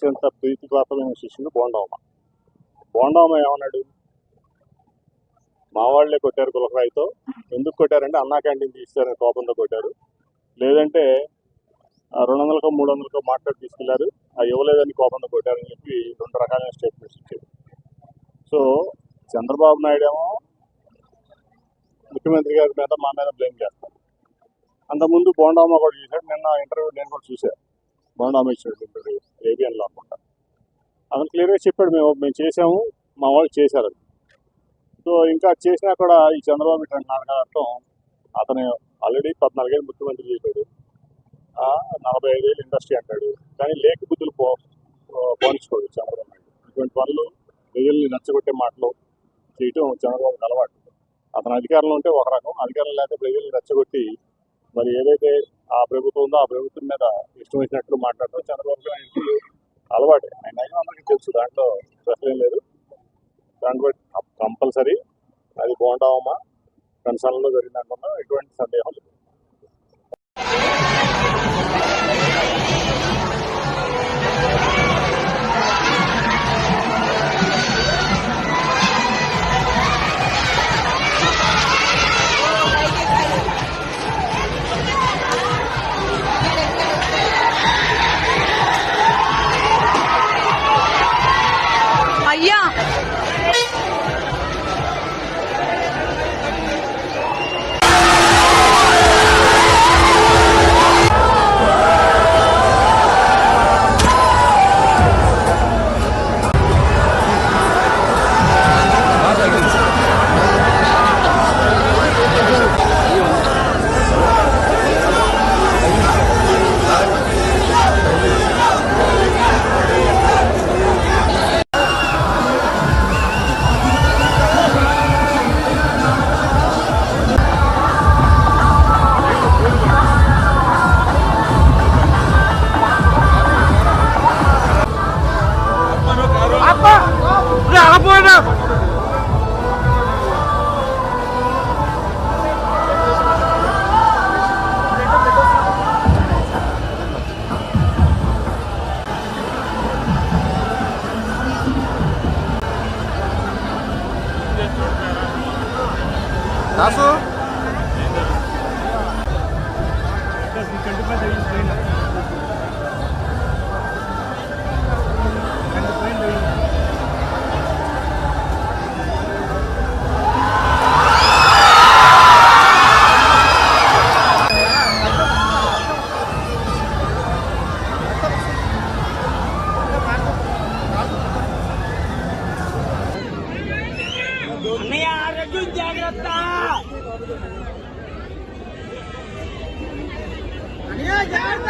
అత్యంత ప్రీతిపాత్రమైన శిష్యుడు బోండామ బోండామ ఏమన్నాడు? మా వాళ్ళే కొట్టారు కులకాయతో ఎందుకు కొట్టారంటే అన్నా క్యాంటీన్ తీస్తారని కోపంతో కొట్టారు. లేదంటే రెండు వందలకో మూడు వందలకో మాట్లాడి తీసుకెళ్ళారు. ఆ ఇవ్వలేదని కోపంతో కొట్టారని చెప్పి రెండు రకాలైన స్టేట్మెంట్స్ ఇచ్చారు. సో చంద్రబాబు నాయుడు ఏమో ముఖ్యమంత్రి గారి మీద మా మీద బ్లేమ్ చేస్తారు అంతకుముందు బోండామ్మ కూడా చూశాడు. నిన్న ఇంటర్వ్యూ నేను కూడా చూశాను. బోండామ్మ ఇచ్చినట్టు ఏబిఎన్లో అనమాట. అతను క్లియర్గా చెప్పాడు మేము మేము చేసాము మా వాళ్ళు చేశారు. సో ఇంకా చేసినా కూడా ఈ చంద్రబాబు ఇట్లా నాటకాలతో అతను ఆల్రెడీ పద్నాలుగేళ్ళు ముఖ్యమంత్రి చేశాడు. నలభై ఐదేళ్ళు ఇండస్ట్రీ అంటాడు. కానీ లేక బుద్ధులు పో పోనించుకోడు చంద్రబాబు నాయుడు. ఇటువంటి పనులు ప్రజల్ని నచ్చగొట్టే మాటలు చేయటం చంద్రబాబుకి అలవాటు. అతను అధికారంలో ఉంటే ఒక రకం అధికారం లేకపోతే ప్రజల్ని రెచ్చగొట్టి మరి ఏదైతే ఆ ప్రభుత్వం ఉందో ఆ ప్రభుత్వం మీద ఇష్టం వచ్చినట్లు మాట్లాడటం చంద్రబాబు నాయుడుకి అలవాటే. ఆయన అయినా అందరికీ తెలుసు దాంట్లో ప్రశ్న లేదు. దాంట్లో కంపల్సరీ అది బాగుంటామమ్మా కన్సర్న్లో జరిగిందనుకున్నా ఎటువంటి సందేహం లేదు. దాసు అన్నయ్య ఆరోగ్యం జాగ్రత్త అన్నయ్య జాగ్రత్త